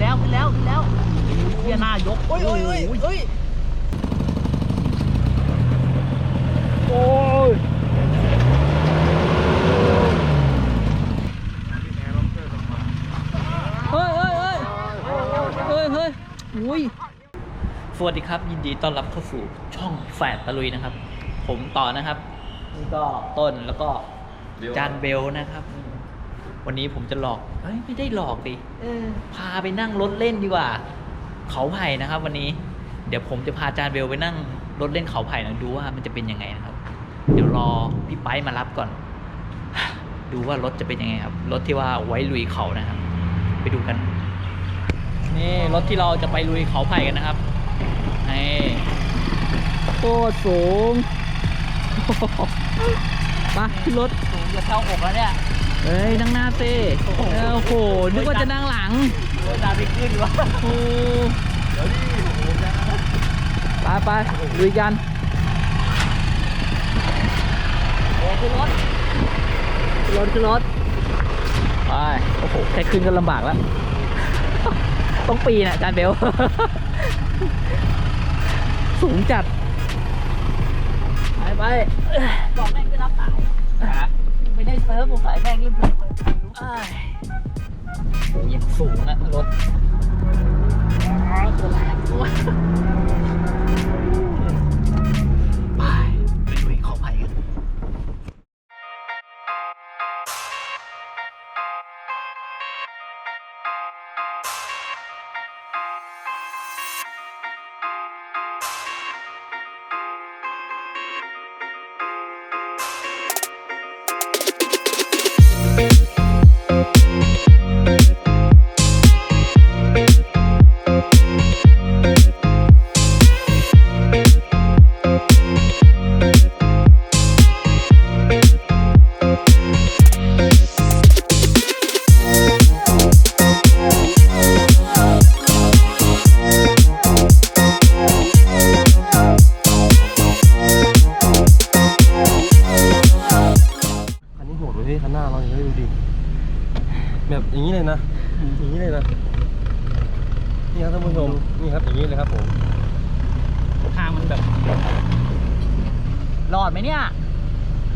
แล้วขึ้นแล้วขึ้นแล้วเฮียหน้ายกโอ้ยโอ้ยโอ้ยโอ้ยโอ้ยเฮ้ยเฮ้ยเฮ้ยเฮ้ยเฮ้ยอุ้ยสวัสดีครับ ยินดีต้อนรับเข้าสู่ช่องแฝดตะลุยนะครับ ผมต่อนะครับนี่ก็ต้นแล้วก็จานเบลนะครับ วันนี้ผมจะหลอกเฮ้ยไม่ได้หลอกดิเออพาไปนั่งรถเล่นดีกว่า เขาไผ่นะครับ วันนี้ เดี๋ยวผมจะพาจานเบลไปนั่งรถเล่นเขาไผ่นะดูว่ามันจะเป็นยังไงนะครับ เดี๋ยวรอพี่ไปมารับก่อน ดูว่ารถจะเป็นยังไงครับ รถที่ว่าไว้ลุยเขานะครับ ไปดูกัน นี่รถที่เราจะไปลุยเขาไผ่กันนะครับนี่โคตรสูงมาขึ้นรถสูงจะเท่าอกแล้วเนี่ย เฮ้ยนั่งหน้าเต้โอ้โหนึกว่าจะนั่งหลังโอ้ยตาไปขึ้นวะโอ้ไปไปลุยกันโอ้ขึ้นรถขึ้นรถขึ้นรถไปโอ้โหแค่ขึ้นก็ลำบากแล้ว ต้องปีนอะจานเบลสูงจัด ไปไปบอกแม่งไม่รับสาย ไม่ได้เซิร์ฟผมสายแม่งเล่นเซิร์ฟอ้ายโอ้ยยังสูงอะรถอ้าวตัวแรงตั ดไหมเนี่ย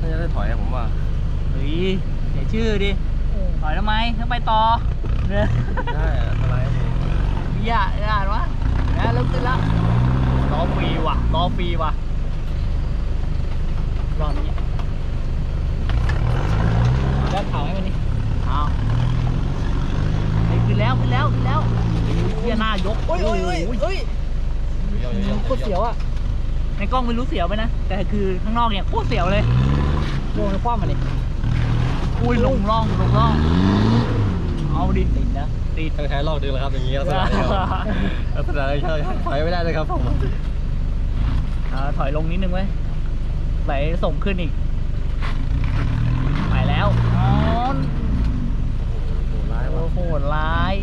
น่าจะได้ถอยอะผมว่าเฮ้ยเสียชื่อดิถอยทำไมต้องไปต่อเนี่ยได้อะอะไรครับผมอย่าอย่าวะนะลุกขึ้นละล้อฟรีว่ะล้อฟรีว่ะรอดไหมเนี่ยแล้วเข่าให้มันนี่เอาเฮ้ยขึ้นแล้วขึ้นแล้วขึ้นแล้วเฮียหน้ายกโอ้ยโอ้ยโอ้ยโอ้ยโคตรเสียวอะ ในกล้องไม่รู้เสียวไหมนะ แต่คือข้างนอกเนี่ยโคตรเสียวเลยลงในคว้ามันนี่อุ้ยลงร่องลงร่อง เอาดิติดนะติดทางแท้รอบดึงแล้วครับอย่างนี้ลักษณะนี้ครับลักษณะนี้ใช่ถอยไม่ได้เลยครับผมอ่าถอยลงนิดนึงไว้ยไหลส่งขึ้นอีกไปแล้วอ๋อโหดร้ายโอ้ว่ะโหดร้าย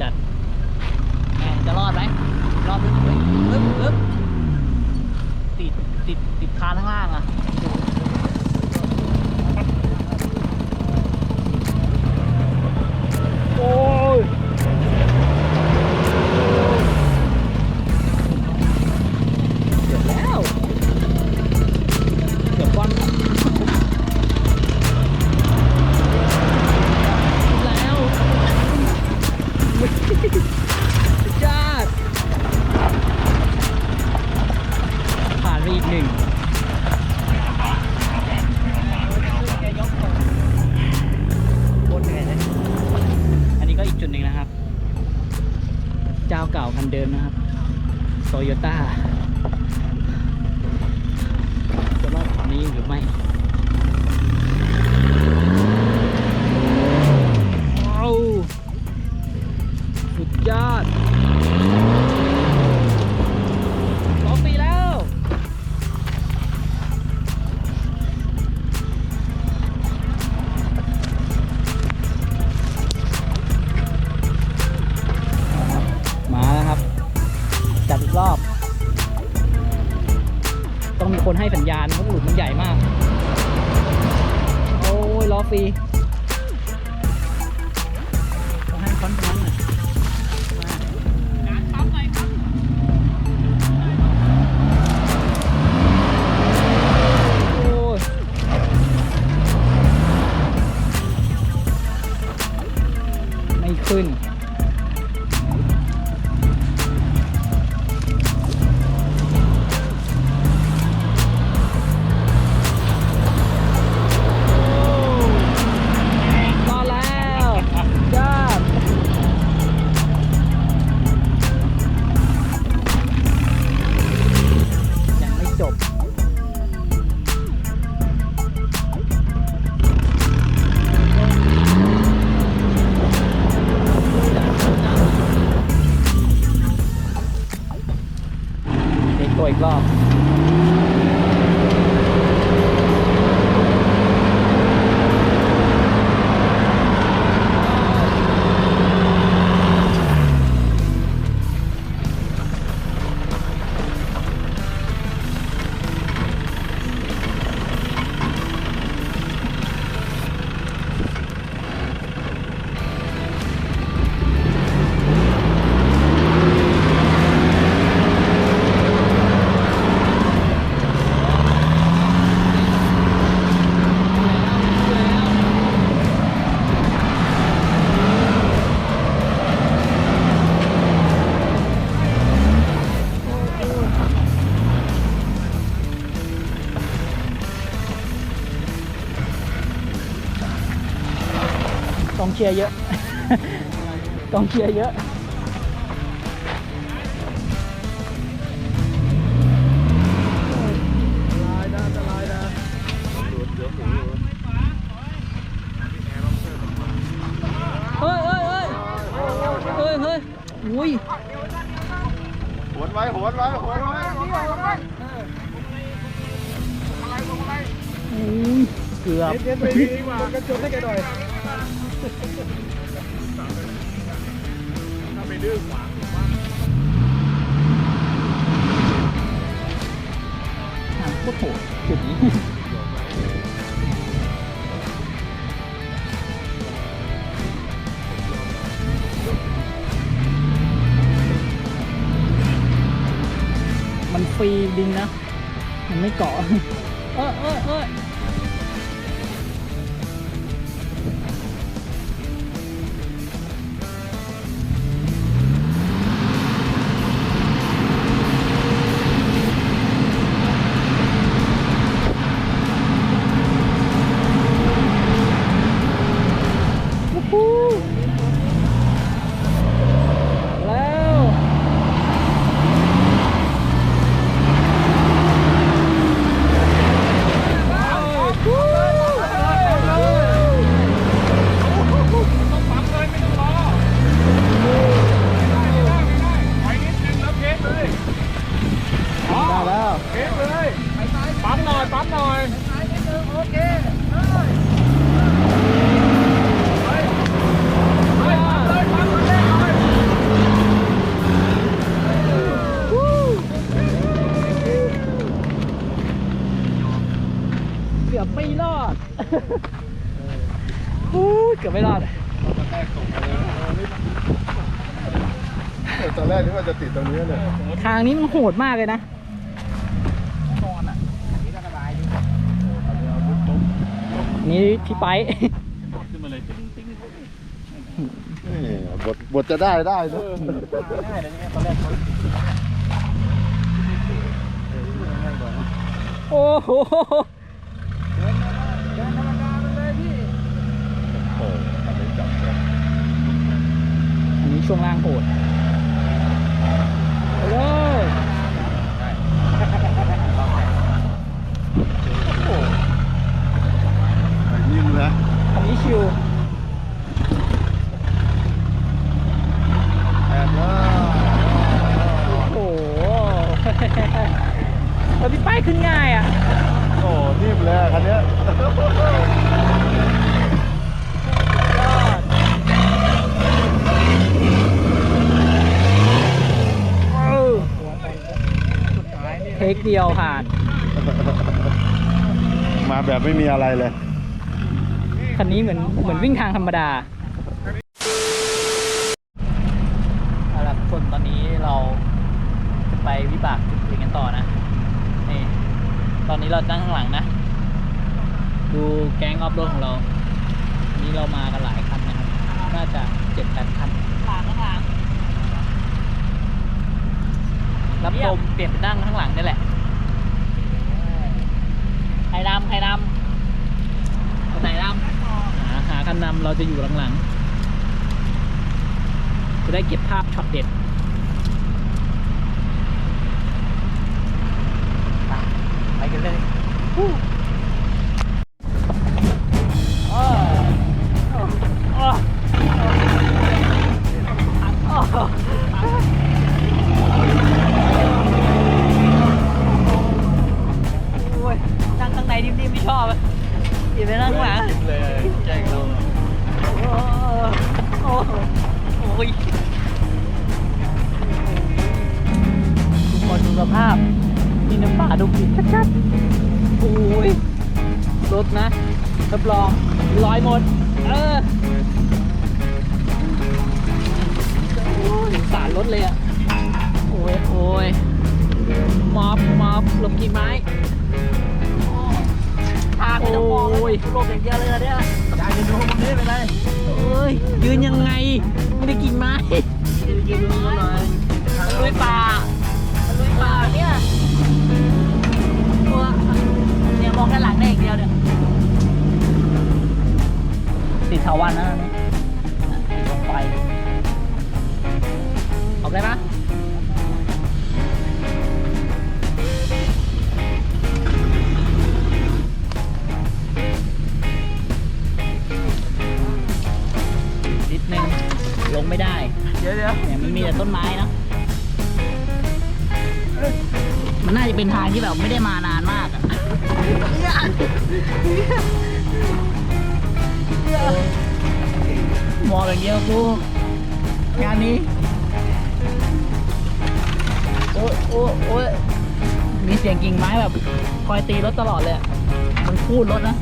จัดแหม่จะรอดไหม รอดลึกลึกลึกลึกติดติดติดคานข้างล่างอะโยังไกองเชียร์เยอะ กองเชียร์เยอะเฮ้ยเฮ้ยเฮ้ยเฮ้ยเฮ้ยอุ้ยหวนไว้หวนไว้หนไว้อุ้ยเกือบเย็นไปดีกว่ากันจนให้แกหน่อย หางโคตรโหดจุดนี้มันฟรีดิงนะ มันไม่เกาะ เออเออเออ ปั๊มหน่อยปั๊มหน่อยเกือบไม่รอดอู้เกือบไม่รอดตอนแรกนึกว่าจะติดตรงนี้เนี่ย ทางนี้มันโหดมากเลยนะ นี่พี่ไปนี่บทบทจะได้ได้นะโอ้โหโอ้อันนี้จับเลยอันนี้ช่วงล่างโหดไปเลย นิ่มนะ อันนี้ชิว แอบว่า โอ้โห เออพี่ป้ายขึ้นง่ายอะ โอ้นิ่มเลยอะคันเนี้ย เทคเดียวผ่าน มาแบบไม่มีอะไรเลย คันนี้เหมือนเหมือนวิ่งทางธรรมดาเอาละทุกคนตอนนี้เราจะไปวิบากจุดอื่นกันต่อนะ นี่ ตอนนี้เรานั่งข้างหลังนะ ดูแก๊งออฟโรดของเราวันนี้เรามากันหลายคันนะครับ น่าจะเจ็ดแปดคัน หลังข้างหลัง รับลมเปลี่ยนไปนั่งข้างหลังนี่แหละ ใครนำใครนำคนไหนนำหาหาคันนำ เราจะอยู่หลังๆ จะได้เก็บภาพช็อตเด็ด อยหมด เออโอ้ยสารรถเลยอะ โอ้ยโอ้ยมอบมอบหลบกิ่งไม้ทางไม่ต้องมองแล้วหลบอย่างเดียวเลยอะเนี่ยยายจะดูมันนี่ไปเลยเอ้ย ยืนยังไง ไม่ได้กิ่งไม้ยืนดูมันหน่อยมันลุยป่ามันลุยป่าเนี่ยตัวเนี่ยมองด้านหลังได้อย่างเดียวเนี่ย ติดเถาวันนะเนี่ยติดลงไปออกได้ปะนิดนึงลงไม่ได้ เดี๋ยวเดี๋ยวเนี่ยมันมีแต่ต้นไม้เนอะมันน่าจะเป็นทางที่แบบไม่ได้ อ้ยโอ้ยโอ้ยมีเสียงกิ่งไม้แบบคอยตีรถตลอดเลยอะมันคูดรถนะ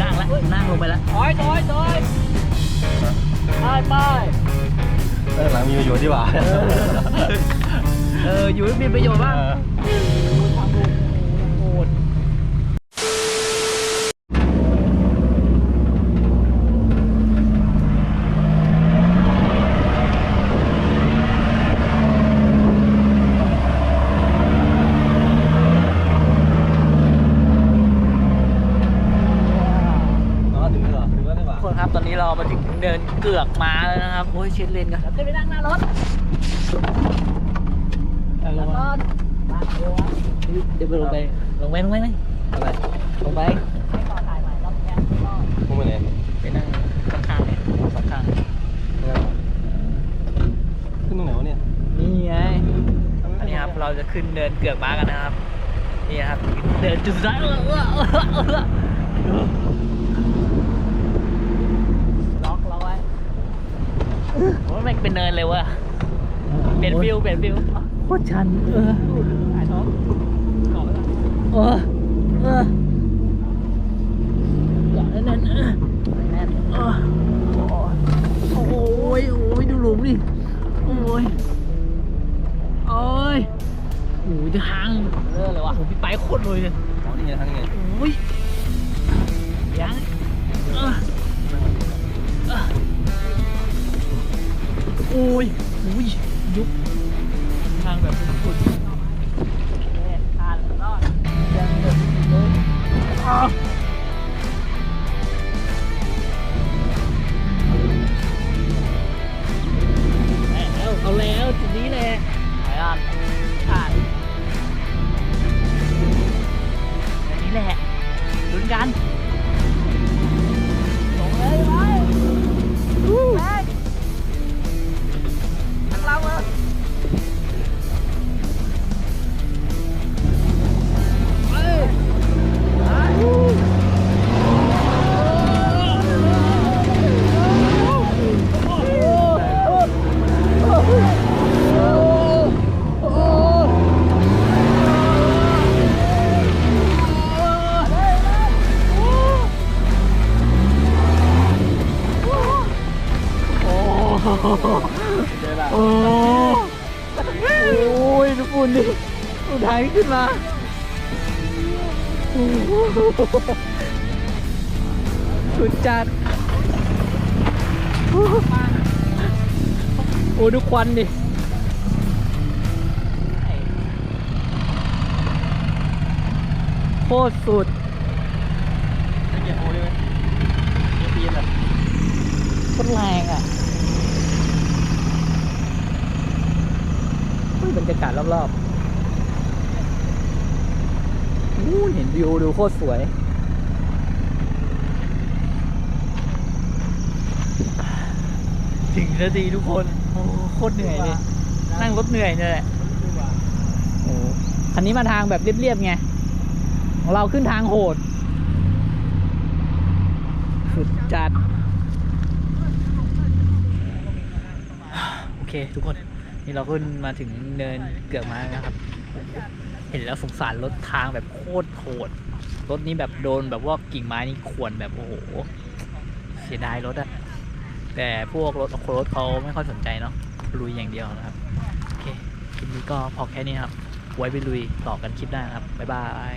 นั่งแล้วนั่งลงไปแล้วถอยถอยถอยไปไปเออหลังมีประโยชน์ดีกว่า เอออยู่ให้มีประโยชน์บ้างโหดอ๋อถึงแล้วเหรอถึงแล้วได้ป่ะ ทุกคนครับ ตอนนี้ เรามาถึงเดินเกือกมาแล้วนะครับโอ้ยเช็ดเลนกันขึ้นไปนั่งหน้ารถแล้วก็เดี๋ยวไปลงไปลงไปลงไปไหมอะไรลงไปให้ต่อถ่ายใหม่รอบนี้มึงไปไหนไปนั่งข้างๆเนี่ยสองข้างขึ้นตรงไหนวะเนี่ยนี่ไงอันนี้ครับเราจะขึ้นเดินเกือกม้ากันนะครับนี่ครับเดินจุดสุดท้ายเออเออเออเออล็อกล็อกไว้ โอ้ยม่งเป็นเนินเลยว่ะเปลี่ยนฟิวเปลี่ยนฟิวโคตรชันเออหายท้องเออเอออย่าแน่นๆเออแน่นเออโอ้ยโอ้ยดูหลุมดิโอ้ยโอ้ยโอ้ยจะหางเออเลยว่ะโอ้พี่ไปโคตรเลยเนี่ยอ๋อนี่ไงทางนี้ไงโอ้ยยังเออเออ โอ้ยโอ้ยยุบทางแบบสุดๆทานรอดยังแบบ โอ้โอ้ยทุกคนดิสุดท้ายขึ้นมาสุดจัด โอ้ดูควันดิโคตรสุดเกียร์โอ้ได้ไหมเกียร์ตีนอะโคตรแรงอะเฮ้ย บรรยากาศรอบๆอู้เห็นวิวดูโคตรสวย ถึงแล้วดีทุกคน โอ้โคตรเหนื่อยเลย นั่งรถเหนื่อยเนี่ยแหละโอ้คันนี้มาทางแบบเรียบๆไง ของเราขึ้นทางโหด สุดจัด โอเคทุกคน นี่เราขึ้นมาถึงเนินเกือกมาแล้วนะครับ เห็นแล้วสงสารรถทางแบบโคตรโหดรถนี้แบบโดนแบบว่ากิ่งไม้นี่ข่วนแบบโอ้โหเสียดายรถอะแต่พวกรถออฟโรถเขาไม่ค่อยสนใจเนาะลุยอย่างเดียวนะครับโอเคคลิปนี้ก็พอแค่นี้ครับ ไว้ไปลุยต่อกันคลิปหน้าครับบ๊ายบาย